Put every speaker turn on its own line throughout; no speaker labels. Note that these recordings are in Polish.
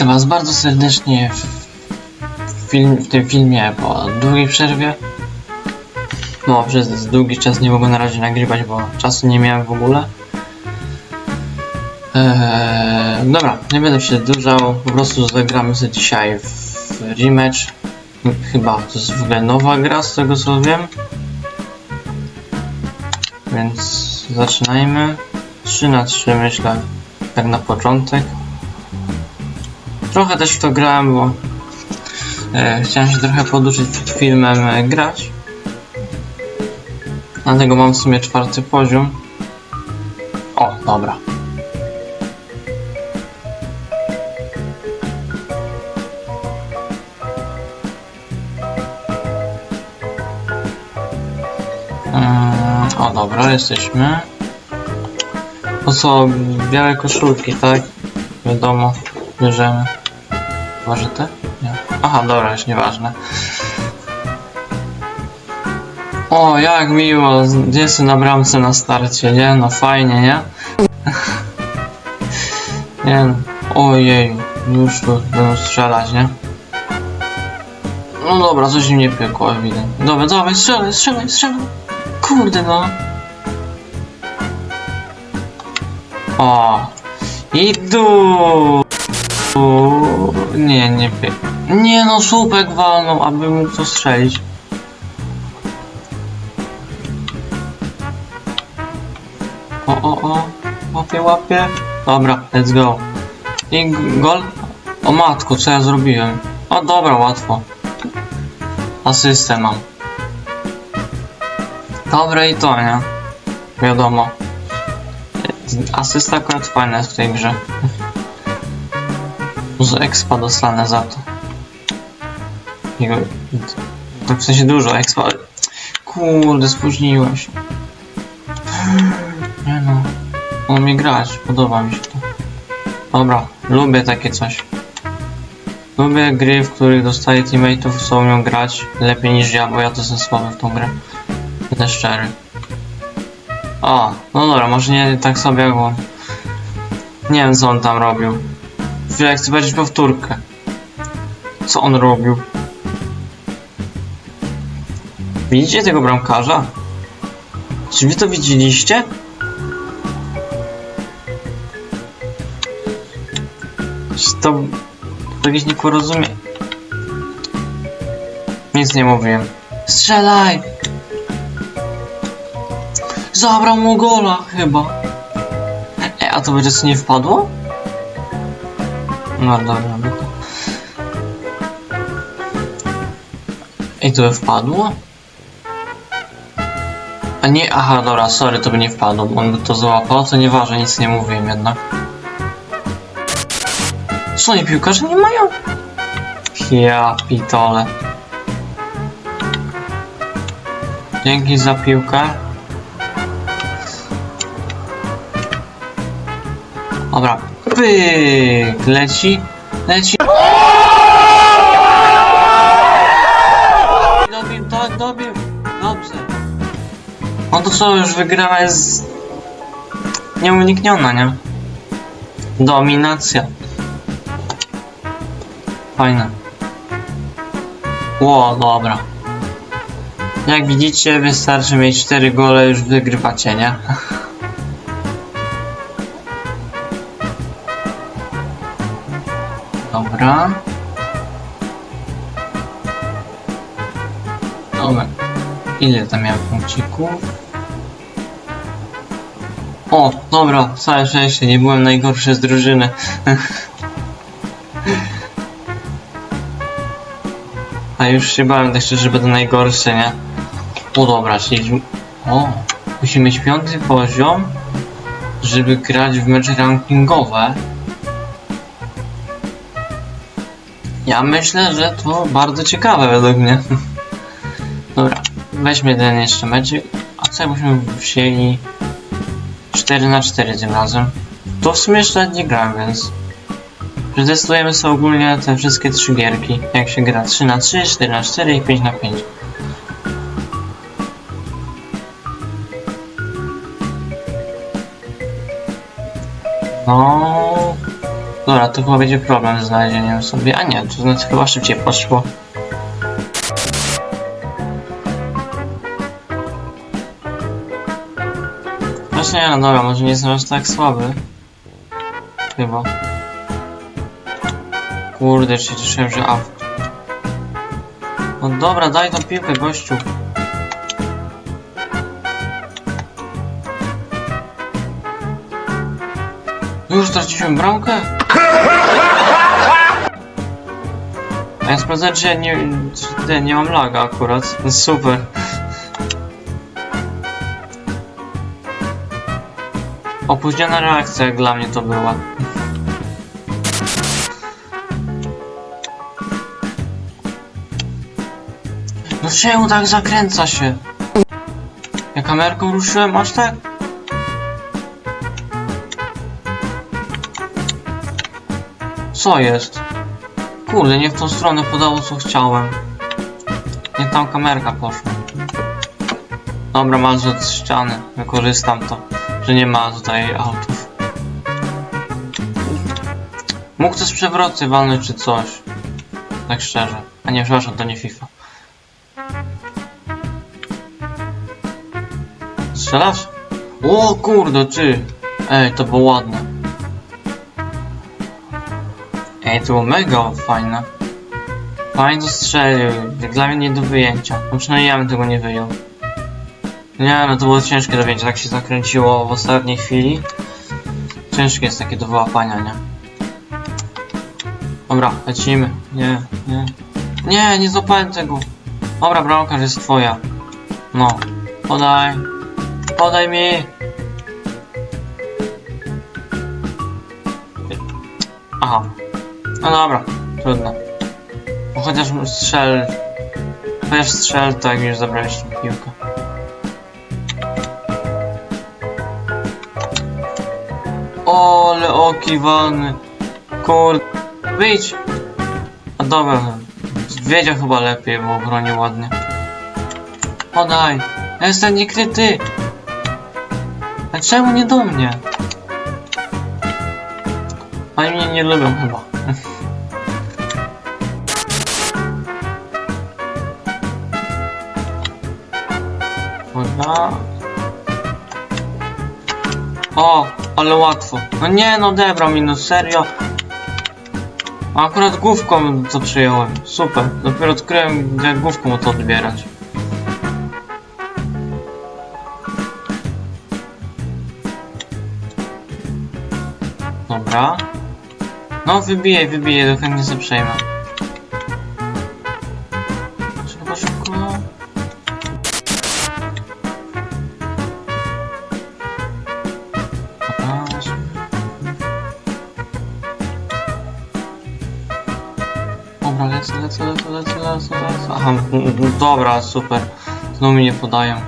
Witam Was bardzo serdecznie w, film, w tym filmie po długiej przerwie. No, przez długi czas nie mogłem na razie nagrywać, bo czasu nie miałem w ogóle. Eee, dobra, nie będę się dużał, po prostu zagramy sobie dzisiaj w rematch. Chyba to jest w ogóle nowa gra, z tego co wiem. Więc zaczynajmy. 3 na 3 myślę, tak na początek. Trochę też w to grałem, bo e, chciałem się trochę poduczyć przed filmem e, grać. Dlatego mam w sumie czwarty poziom. O, dobra. Mm, o, dobra, jesteśmy. To co, białe koszulki, tak? Wiadomo, bierzemy. Może te? Nie. Aha, dobra, już nieważne. O, jak miło, jestem na bramce na starcie, nie? No fajnie, nie? nie no. Ojej, już tu będą strzelać, nie? No dobra, coś mi nie piekło, ewidentnie. Dobra, dawaj, strzelaj, strzelaj, strzelaj. Kurde no. O. I tu. Nie, nie. Nie no, słupek walnął, aby mógł to strzelić. O, o, o. Łapie, łapie. Dobra, let's go. I gol. O matko, co ja zrobiłem? O dobra, łatwo. Asystę mam. Dobre i to, nie? Wiadomo. Asysta akurat fajna jest w tej grze. Dużo expa dostanę za to. Jego... To w sensie dużo expa. ale- Kurde, spóźniłem się. Nie no. Umie grać, podoba mi się to. Dobra, lubię takie coś. Lubię gry, w których dostaję teammateów, co umią grać lepiej niż ja, bo ja to jestem słaby w tą grę. Będę szczery. O, no dobra, może nie tak sobie jak on. Nie wiem co on tam robił. Chwilę chcę zobaczyć powtórkę. Co on robił? Widzicie tego bramkarza? Czy wy to widzieliście? Czy to... To jakieś nieporozumienie. Nic nie mówiłem. Strzelaj! Zabrał mu gola chyba. E, a to będzie co nie wpadło? No dobra, no. Ej, to by wpadło? A nie, aha, dobra, sorry, to by nie wpadło, on by to załapał, to nieważne, nic nie mówiłem jednak. Co oni piłkarze nie mają? Ja pitole. Dzięki za piłkę. Dobra, pyk, leci, leci. Dobił, tak, dobił. Dobrze. No to co, już wygrana jest nieunikniona, nie? Dominacja. Fajne. Ło, dobra. Jak widzicie, wystarczy mieć 4 gole, już wygrywacie, nie? Dobra. Dobra. Ile tam miałem punkcików? O, dobra, całe szczęście, nie byłem najgorszy z drużyny. A już się bałem jeszcze, że będę najgorszy, nie? O dobra, czyli... O, musimy mieć piąty poziom, żeby grać w mecze rankingowe. Ja myślę, że to bardzo ciekawe według mnie. Dobra, weźmy ten jeszcze mecz. A co jakbyśmy wzięli 4 na 4 tym razem? To w sumie jeszcze nie grałem, więc przetestujemy sobie ogólnie te wszystkie trzy gierki. Jak się gra 3 na 3, 4 na 4 i 5 na 5. No... Dobra, to chyba będzie problem z znalezieniem sobie. A nie, to znaczy chyba szybciej poszło. Właśnie, no dobra, może nie jestem aż tak słaby. Chyba. Kurde, się cieszyłem, że out. No dobra, daj tą piłkę, gościu. Już straciliśmy bramkę? Ja sprawdzę, czy ja nie, czy nie mam laga akurat. Super. Opóźniona reakcja jak dla mnie to była. No czemu tak zakręca się? Ja kamerką ruszyłem aż tak? Co jest? Kurde, nie w tą stronę podało co chciałem. Nie tam kamerka poszła. Dobra, masz od ściany. Wykorzystam to, że nie ma tutaj autów. Mógł też przewroty walnąć czy coś. Tak szczerze. A nie, przepraszam, to nie FIFA. Strzelasz? O kurde, ty! Ej, to było ładne. Ej, to było mega fajne. Fajnie to strzelił. Jak dla mnie nie do wyjęcia. No przynajmniej ja bym tego nie wyjął. Nie, no to było ciężkie do wyjęcia. Tak się zakręciło w ostatniej chwili. Ciężkie jest takie do wyłapania, nie? Dobra, lecimy. Nie, nie. Nie, nie złapałem tego. Dobra, bramkarz jest twoja. No. Podaj. Podaj mi. Aha. No dobra, trudno. No chociaż strzel... Chociaż strzel, to jak już zabraliście piłkę. Ole okiwany. Kurde. Wyjdź. A dobra. Wiedział chyba lepiej, bo bronił ładnie. Podaj. Ja jestem niekryty. A czemu nie do mnie? Oni mnie nie lubią chyba. Dobra. O, ale łatwo. No nie, no odebrał mi, no serio. A Akurat główką to przyjąłem. Super. Dopiero odkryłem, jak główką to odbierać. No wybijaj, wybijaj, to chętnie sobie przejmę. Szybko, szybko. Dobra. Lecę, lecę, lecę, lecę, lecę, lecę. Aha, dobra, super. Znowu mi nie podają.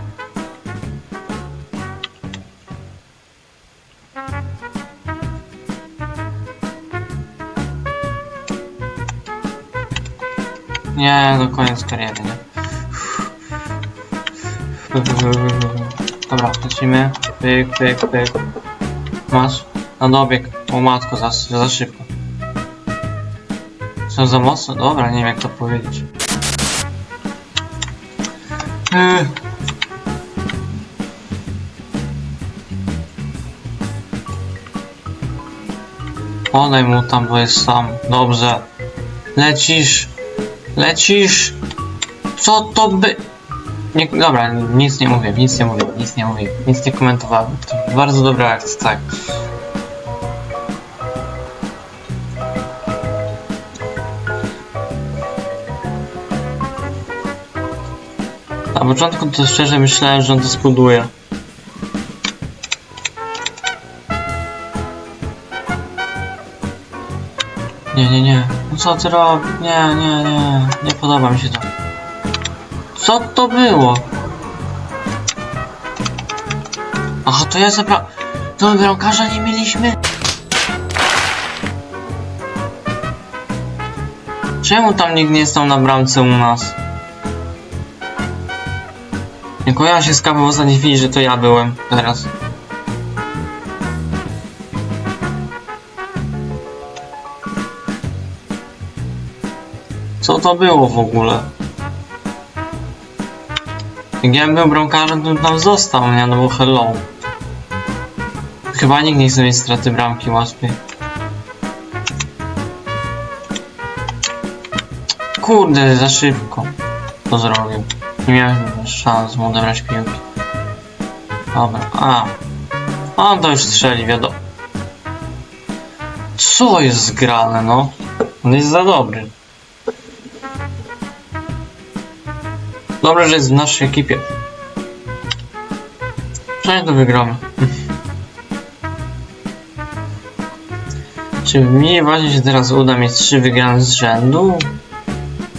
Nie, no koniec kariery, nie? Dobra, lecimy. Pyk, pyk, pyk. Masz? Na dobieg. O matko, za, za szybko. Są za mocno? Dobra, nie wiem jak to powiedzieć. Yy. Podaj mu tam, bo jest sam. Dobrze. Lecisz. Lecisz. Co to by... Nie, dobra, nic nie mówię, nic nie mówię, nic nie mówię, nic nie komentowałem. To bardzo dobra akcja, tak. Na początku to szczerze myślałem, że on to spuduje. Nie, nie, nie. No co ty robisz? Nie, nie, nie. Nie podoba mi się to. Co to było? Aha, to ja zapra... To bramkarza nie mieliśmy? Czemu tam nikt nie stał na bramce u nas? Jako ja się skapał w ostatniej chwili, że to ja byłem teraz. Co to było w ogóle? Jak ja bym był bramkarzem, to bym tam został, nie? No bo hello. Chyba nikt nie chce mieć straty bramki łatwiej. Kurde, za szybko to zrobił. Nie miałem szans mu odebrać piłki. Dobra, a. On to już strzeli, wiadomo. Co jest zgrane, no? On jest za dobry. Dobrze, że jest w naszej ekipie. Przynajmniej to wygramy. Czy mi właśnie się teraz uda mieć trzy wygrane z rzędu?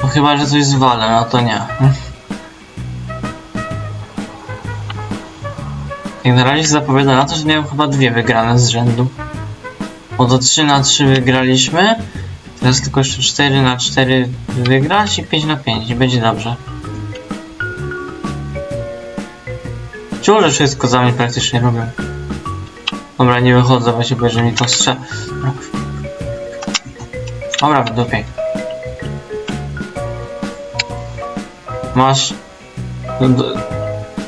No chyba, że coś zwalę, no to nie. Jak na razie zapowiada na to, że miałem chyba dwie wygrane z rzędu. Bo to 3 na 3 wygraliśmy. Teraz tylko jeszcze 4 na 4 wygrać i 5 na 5 i będzie dobrze. Że wszystko za mnie praktycznie robią. Dobra, nie wychodzę, bo się boję, że mi to strze... Dobra, wydupiej. Masz... D-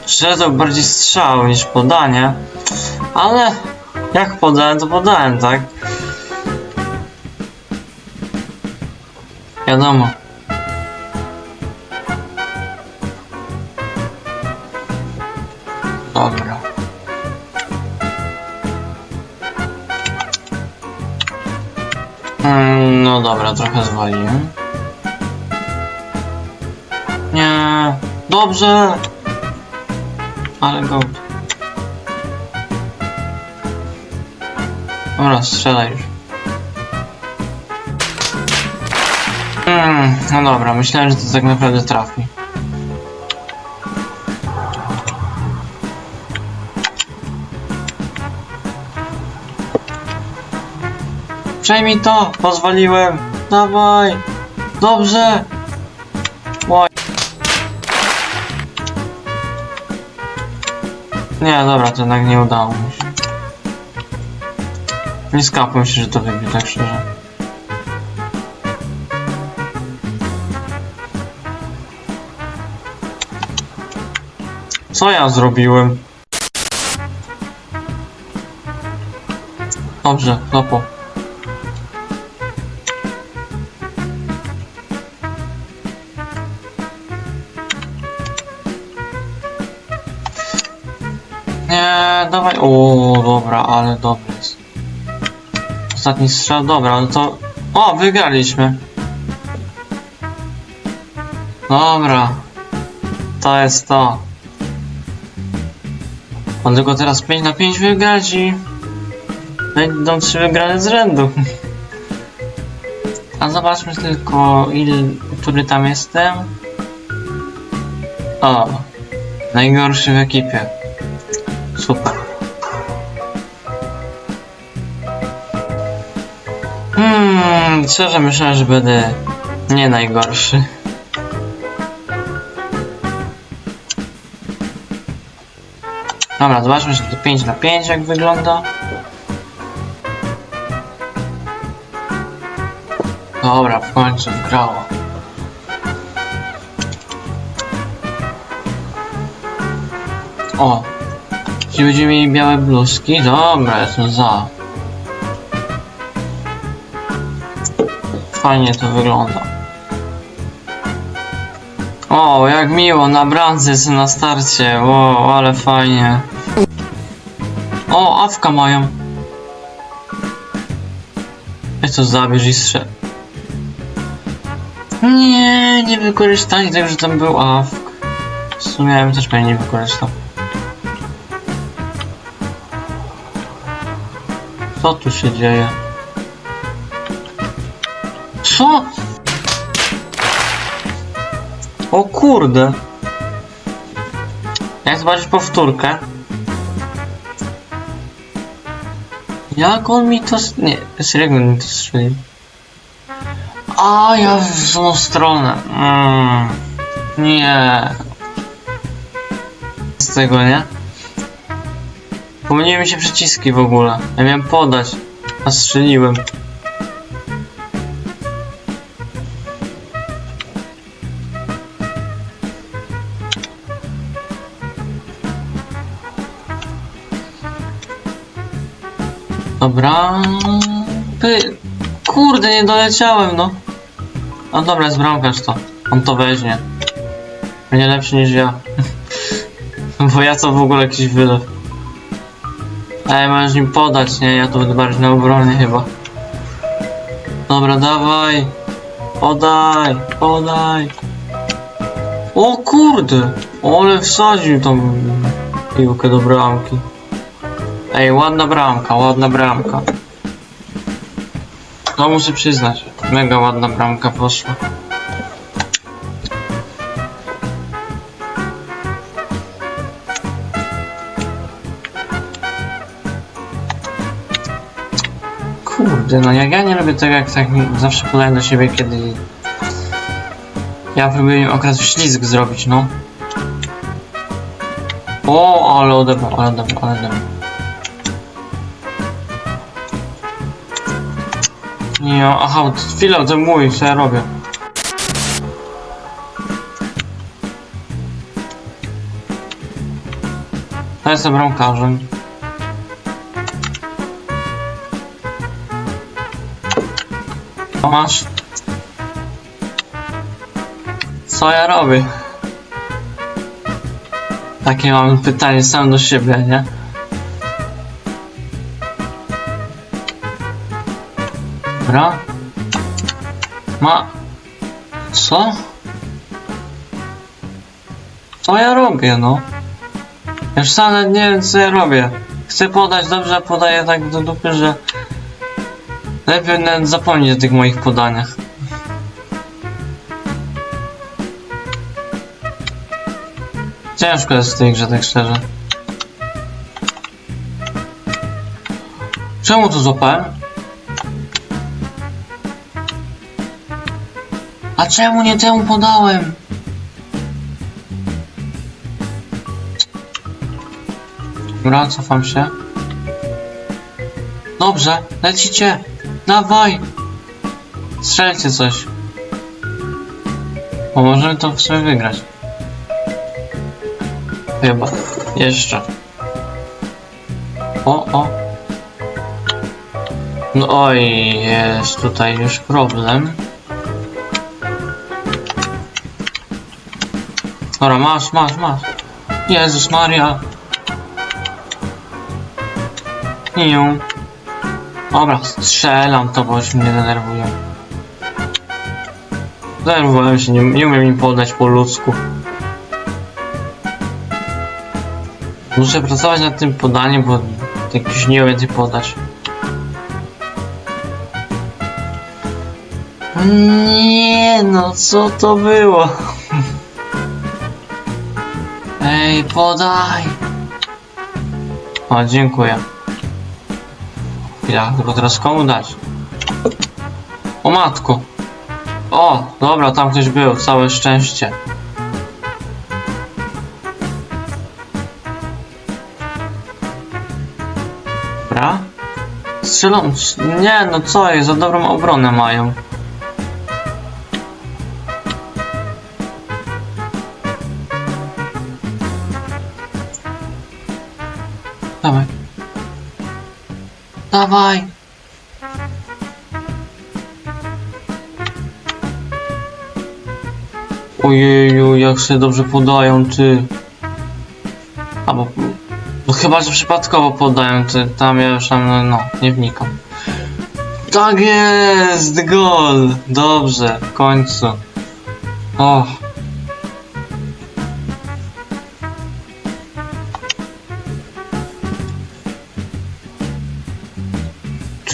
Szczerze bardziej strzał niż podanie. Ale... Jak podałem, to podałem, tak? Wiadomo. Zwaliłem. Nie. Dobrze. Ale go. Dobra, strzelaj już. Mm, no dobra, myślałem, że to tak naprawdę trafi. Przejmij to! Pozwoliłem! Dawaj! Dobrze! Oj. Nie, dobra, to jednak nie udało mi się. Nie skapłem się, że to wybił, tak szczerze. Co ja zrobiłem? Dobrze, lopo. Dawaj. O, dobra, ale dobry. Ostatni strzał, dobra, no to... O, wygraliśmy. Dobra. To jest to. On tylko teraz 5 na 5 wygrać i... Będą 3 wygrane z rzędu. A zobaczmy tylko, ile, który tam jestem. O, najgorszy w ekipie. Super. Hmm, szczerze myślałem, że będę nie najgorszy. Dobra, zobaczmy, że to 5 na 5 jak wygląda. Dobra, w końcu wgrało. O, jeśli będziemy mieli białe bluzki, dobra, jestem za. Fajnie to wygląda. O, jak miło, na bramce jest na starcie, wow, ale fajnie. O, awka mają. Weź to zabierz i strzel. Nie, nie wykorzystali tego, że tam był awk. W sumie ja bym też pewnie nie wykorzystał. Co tu się dzieje? Co? O kurde. Jak zobaczysz powtórkę? Jak on mi to... Nie, serio mi to strzelił? A, ja w złą stronę. Mm. Nie. Z tego, nie? Pomyliły mi się przyciski w ogóle. Ja miałem podać, a strzeliłem. Dobra. Py... Kurde, nie doleciałem, no. No dobra, jest bramkarz to. On to weźmie. Będzie lepszy niż ja. Bo ja to w ogóle jakiś wylew. Ej, możesz nim podać, nie? Ja tu będę bardziej na obronie chyba. Dobra, dawaj. Podaj, podaj. O kurde! Ole wsadził tą piłkę do bramki. Ej, ładna bramka, ładna bramka. No muszę przyznać, mega ładna bramka poszła. Kurde, no jak ja nie robię tego, jak tak zawsze podaję do siebie, kiedy ja próbuję akurat ślizg zrobić, no. O, ale odebrał, ale odebrał, ale odebrał. Nie, aha, chwilę, mój, co ja robię. To jestem bramkarzem. Masz. Co ja robię? Takie mam pytanie sam do siebie, nie? Dobra. Ma... Co? Co ja robię, no? Ja już sam nawet nie wiem, co ja robię. Chcę podać dobrze, podaję tak do dupy, że... Lepiej nawet zapomnieć o tych moich podaniach. Ciężko jest w tej grze, tak szczerze. Czemu to złapałem? A czemu nie temu podałem? Dobra, cofam się. Dobrze, lecicie. Dawaj. Strzelcie coś. Bo możemy to w sumie wygrać. Chyba. Jeszcze. O, o. No oj, jest tutaj już problem. Dobra, masz, masz, masz. Jezus Maria. Niu. Dobra, strzelam to, bo już mnie denerwują. Denerwowałem się, nie, nie umiem im podać po ludzku. Muszę pracować nad tym podaniem, bo jakoś nie umiem podać. Nie no, co to było? Ej, podaj! O, dziękuję. Ja tylko teraz komu dać? O matko! O, dobra, tam ktoś był, całe szczęście. Dobra. Strzelą. Nie, no co jest, za dobrą obronę mają. Dawaj. Ojeju, jak sobie dobrze podają, ty. Albo... No chyba, że przypadkowo podają, ty. Tam ja już tam, no, no, nie wnikam. Tak jest! Gol! Dobrze, w końcu. O.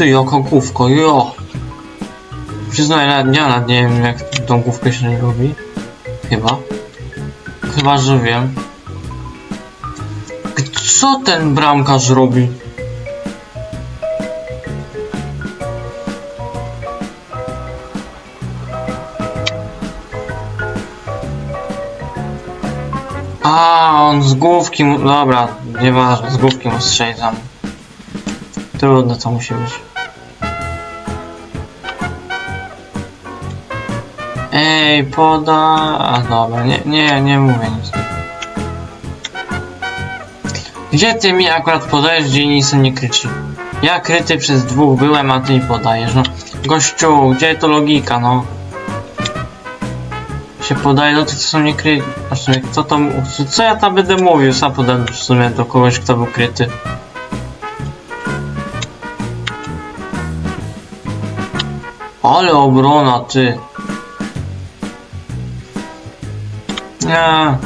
Ty, jaka główka, jo! Przyznaję, nawet- ja nawet nie wiem jak tą główkę się robi. Chyba. Chyba, że wiem. Co ten bramkarz robi? A, on z główki. Dobra, nieważne, z główki mu strzeli tam. Trudno to musi być. Ej, poda... A dobra, nie, nie, nie mówię nic. Gdzie ty mi akurat podajesz, gdzie inni są nie kryci? Ja kryty przez dwóch byłem, a ty mi podajesz, no. Gościu, gdzie to logika, no? Się podaje do tych, co są nie kryci. A w sumie, kto to... Co, co ja tam będę mówił? Sam podam w sumie do kogoś, kto był kryty. Ale obrona, ty. Nie.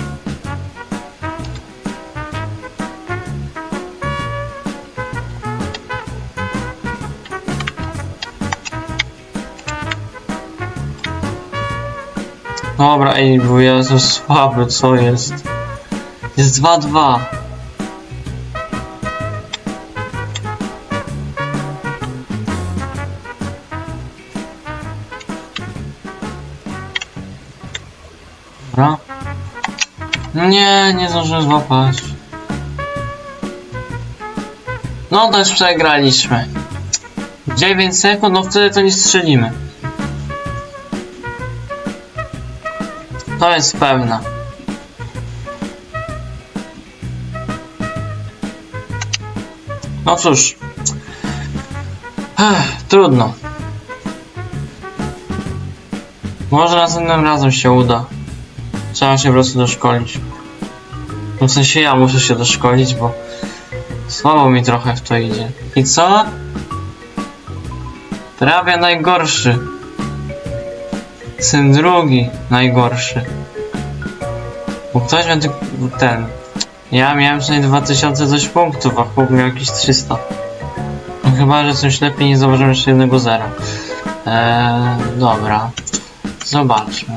Dobra, ej, bo ja jestem słaby, co jest? Jest 2-2. Nie, nie zdążyłem złapać. No też przegraliśmy. 9 sekund, no wtedy to nie strzelimy. To jest pewne. No cóż. Ech, trudno. Może następnym razem się uda. Trzeba się po prostu doszkolić. No w sensie ja muszę się doszkolić, bo słabo mi trochę w to idzie. I co? Prawie najgorszy. Syn drugi najgorszy. Bo ktoś tylko ten. Ja miałem przynajmniej 2000 coś punktów, a chłop miał jakieś 300. No chyba, że coś lepiej nie zauważyłem jeszcze jednego zera. Eee, dobra. Zobaczmy.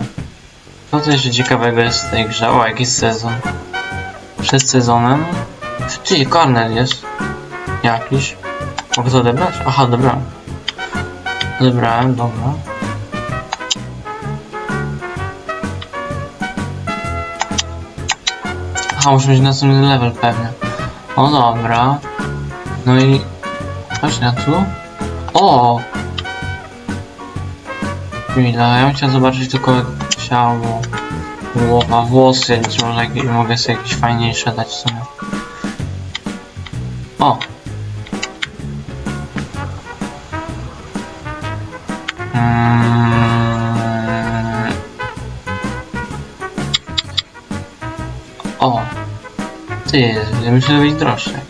Co tu jeszcze ciekawego jest w tej grze? O, jakiś sezon. Przed sezonem. Ty, Cornel jest. Jakiś. Mogę to odebrać? Aha, dobrałem. Odebrałem, dobra. Aha, muszę mieć następny level pewnie. O dobra. No i... Chodź na tu. O! Chwila, ja bym chciał zobaczyć tylko ciało, głowa, włosy, czy może mogę sobie jakieś fajniejsze dać w. O! Mm. O! Ty, ja myślę, że być droższe.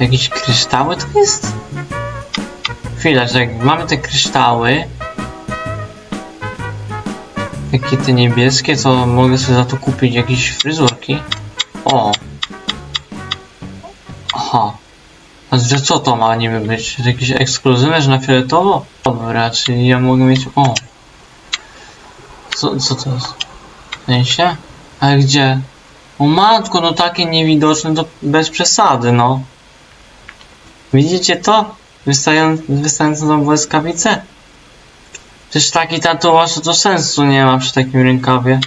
Jakieś kryształy to jest? Chwila, że jak mamy te kryształy, Jakie te niebieskie, to mogę sobie za to kupić jakieś fryzurki. O! Aha. A że co to ma niby być? Jakieś ekskluzywne, że na fioletowo? Dobra, czyli ja mogę mieć... O! Co, co to jest? Sensie? Ale gdzie? O matko, no takie niewidoczne to bez przesady, no. Widzicie to? Wystają, wystające na błyskawice? Przecież taki tatuaż to sensu nie ma przy takim rękawie.